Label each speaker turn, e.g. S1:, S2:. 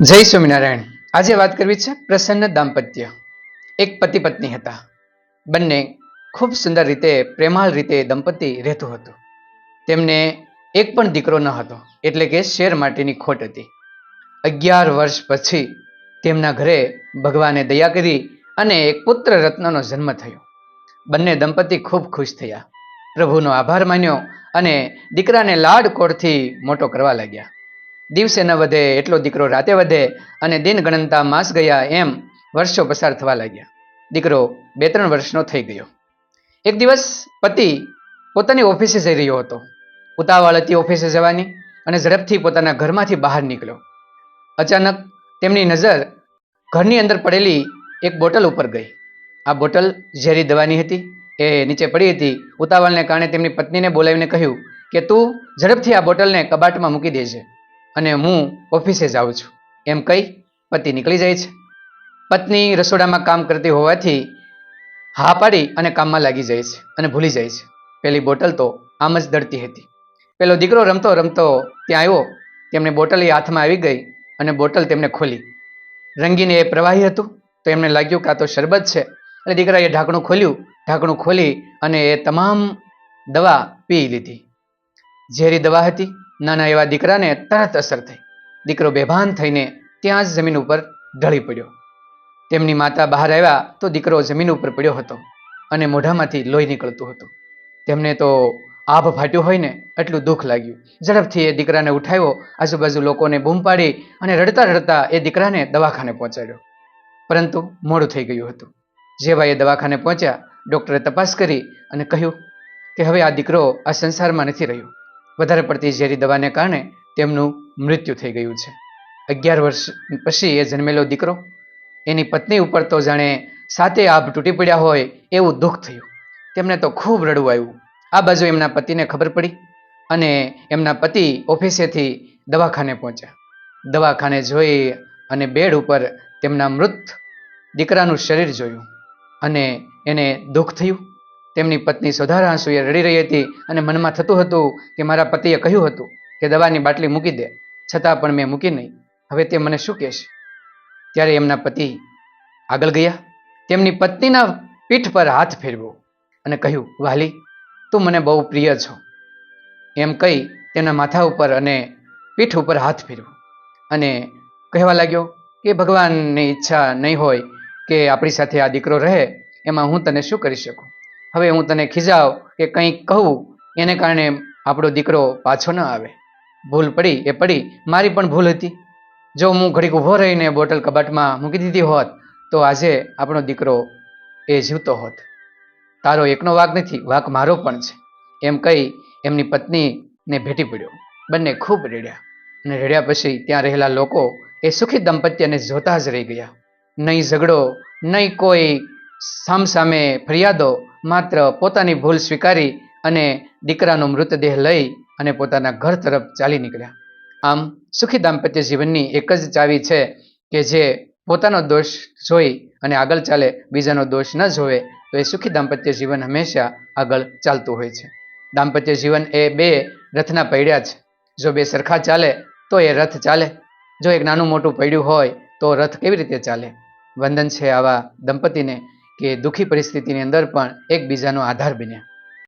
S1: જય સ્વામિનારાયણ. આજે વાત કરવી છે પ્રસન્ન દાંપત્ય. એક પતિ પત્ની હતા. બંને ખૂબ સુંદર રીતે, પ્રેમાળ રીતે દંપતી રહેતું હતું. તેમને એક પણ દીકરો ન હતો, એટલે કે શેર માટેની ખોટ હતી. અગિયાર વર્ષ પછી તેમના ઘરે ભગવાને દયા કરી અને એક પુત્ર રત્નનો જન્મ થયો. બંને દંપતી ખૂબ ખુશ થયા. પ્રભુનો આભાર માન્યો અને દીકરાને લાડ કોડથી મોટો કરવા લાગ્યા. દિવસે ન વધે, એટલો દીકરો રાતે વધે અને દિન ગણનતા માસ ગયા એમ વર્ષો પસાર થવા લાગ્યા. દીકરો બે ત્રણ વર્ષનો થઈ ગયો. એક દિવસ પતિ પોતાની ઓફિસે જઈ રહ્યો હતો. ઉતાવળ હતી ઓફિસે જવાની અને ઝડપથી પોતાના ઘરમાંથી બહાર નીકળ્યો. અચાનક તેમની નજર ઘરની અંદર પડેલી એક બોટલ ઉપર ગઈ. આ બોટલ ઝેરી દવાની હતી. એ નીચે પડી હતી. ઉતાવળને કારણે તેમની પત્નીને બોલાવીને કહ્યું કે તું ઝડપથી આ બોટલને કબાટમાં મૂકી દેજે. અને હું ઓફિસે જાઉં છું. એમ કહી પતિ નીકળી જાય છે. પત્ની રસોડામાં કામ કરતી હોવાથી હા પાડી અને કામમાં લાગી જાય છે અને ભૂલી જાય છે. પેલી બોટલ તો આમ જ દડતી હતી. પેલો દીકરો રમતો રમતો ત્યાં આવ્યો. તેમને બોટલ એ હાથમાં આવી ગઈ અને બોટલ તેમને ખોલી. રંગીને એ પ્રવાહી હતું. તો એમને લાગ્યું કે આ તો શરબત છે. અને દીકરાએ ઢાંકણું ખોલ્યું. ઢાંકણું ખોલી અને એ તમામ દવા પી લીધી. ઝેરી દવા હતી. નાના એવા દીકરાને તરત અસર થઈ. દીકરો બેભાન થઈને ત્યાં જ જમીન ઉપર ઢળી પડ્યો. તેમની માતા બહાર આવ્યા તો દીકરો જમીન ઉપર પડ્યો હતો અને મોઢામાંથી લોહી નીકળતું હતું. તેમને તો આભ ફાટ્યું હોય ને એટલું દુઃખ લાગ્યું. ઝડપથી એ દીકરાને ઉઠાવ્યો, આજુબાજુ લોકોને બૂમ પાડી અને રડતા રડતા એ દીકરાને દવાખાને પહોંચાડ્યો. પરંતુ મોડું થઈ ગયું હતું. જેવા એ દવાખાને પહોંચ્યા, ડૉક્ટરે તપાસ કરી અને કહ્યું કે હવે આ દીકરો આ સંસારમાં નથી રહ્યો. વધારે પડતી ઝેરી દવાને કારણે તેમનું મૃત્યુ થઈ ગયું છે. અગિયાર વર્ષ પછી એ જન્મેલો દીકરો, એની પત્ની ઉપર તો જાણે સાતે આભ તૂટી પડ્યા હોય એવું દુઃખ થયું. તેમને તો ખૂબ રડવું આવ્યું. આ બાજુ એમના પતિને ખબર પડી અને એમના પતિ ઓફિસેથી દવાખાને પહોંચ્યા. દવાખાને જોઈ અને બેડ ઉપર તેમના મૃત દીકરાનું શરીર જોયું અને એને દુઃખ થયું. તેમની પત્ની સુધારા આંસુએ રડી રહી હતી અને મનમાં થતું હતું કે મારા પતિએ કહ્યું હતું કે દવાની બાટલી મૂકી દે, છતાં પણ મેં મૂકી નહીં. હવે તે મને શું કહેશે? ત્યારે એમના પતિ આગળ ગયા. તેમની પત્નીના પીઠ પર હાથ ફેરવ્યો અને કહ્યું, વાલી, તું મને બહુ પ્રિય છો. એમ કહી તેના માથા ઉપર અને પીઠ ઉપર હાથ ફેરવ્યો અને કહેવા લાગ્યો કે, ભગવાનની ઈચ્છા નહીં હોય કે આપણી સાથે આ દીકરો રહે, એમાં હું તને શું કરી શકું? હવે હું તને ખીજાવ કે કંઈક કહું, એને કારણે આપણો દીકરો પાછો ન આવે. ભૂલ પડી એ પડી, મારી પણ ભૂલ હતી. જો હું ઘડીક ઊભો રહીને બોટલ કબાટમાં મૂકી દીધી હોત, તો આજે આપણો દીકરો એ જીવતો હોત. તારો એકનો વાક નથી, વાક મારો પણ છે. એમ કહી એમની પત્નીને ભેટી પડ્યો. બંને ખૂબ રેડ્યા અને રેડ્યા પછી ત્યાં રહેલા લોકો એ સુખી દંપત્યને જોતા જ રહી ગયા. નહીં ઝઘડો, નહીં કોઈ સામસામે ફરિયાદો માત્ર પોતાની ભૂલ સ્વીકારી અને દીકરાનો મૃતદેહ લઈ અને પોતાના ઘર તરફ ચાલી નીકળ્યા. આમ સુખી દાંપત્ય જીવનની એક જ ચાવી છે કે જે પોતાનો દોષ જોઈ અને આગળ ચાલે, બીજાનો દોષ ન જોવે, તો એ સુખી દાંપત્ય જીવન હંમેશા આગળ ચાલતું હોય છે. દાંપત્ય જીવન એ બે રથના પૈડ્યા છે. જો બે સરખા ચાલે, તો એ રથ ચાલે. જો એક નાનું મોટું પૈડ્યું હોય, તો રથ કેવી રીતે ચાલે? વંદન છે આવા દંપતીને કે દુઃખી પરિસ્થિતિની અંદર પણ એકબીજાનો આધાર બન્યા.